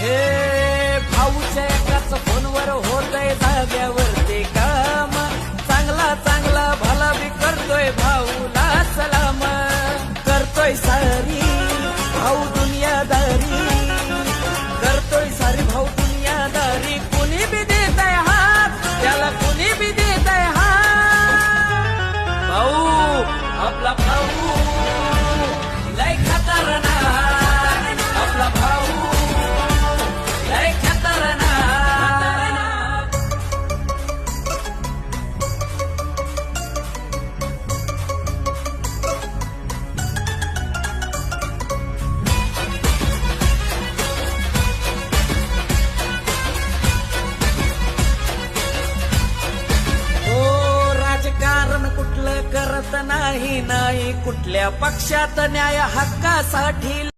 हे भाऊच्या एकाच फोनवर होतय जाग्यावर ते काम. चांगला चांगला भला बी करतोय भाऊला सलाम. करतोय सारी भाऊ दुनियादारी. नाही नाही कुठल्या पक्षात न्याय हक्कासाठी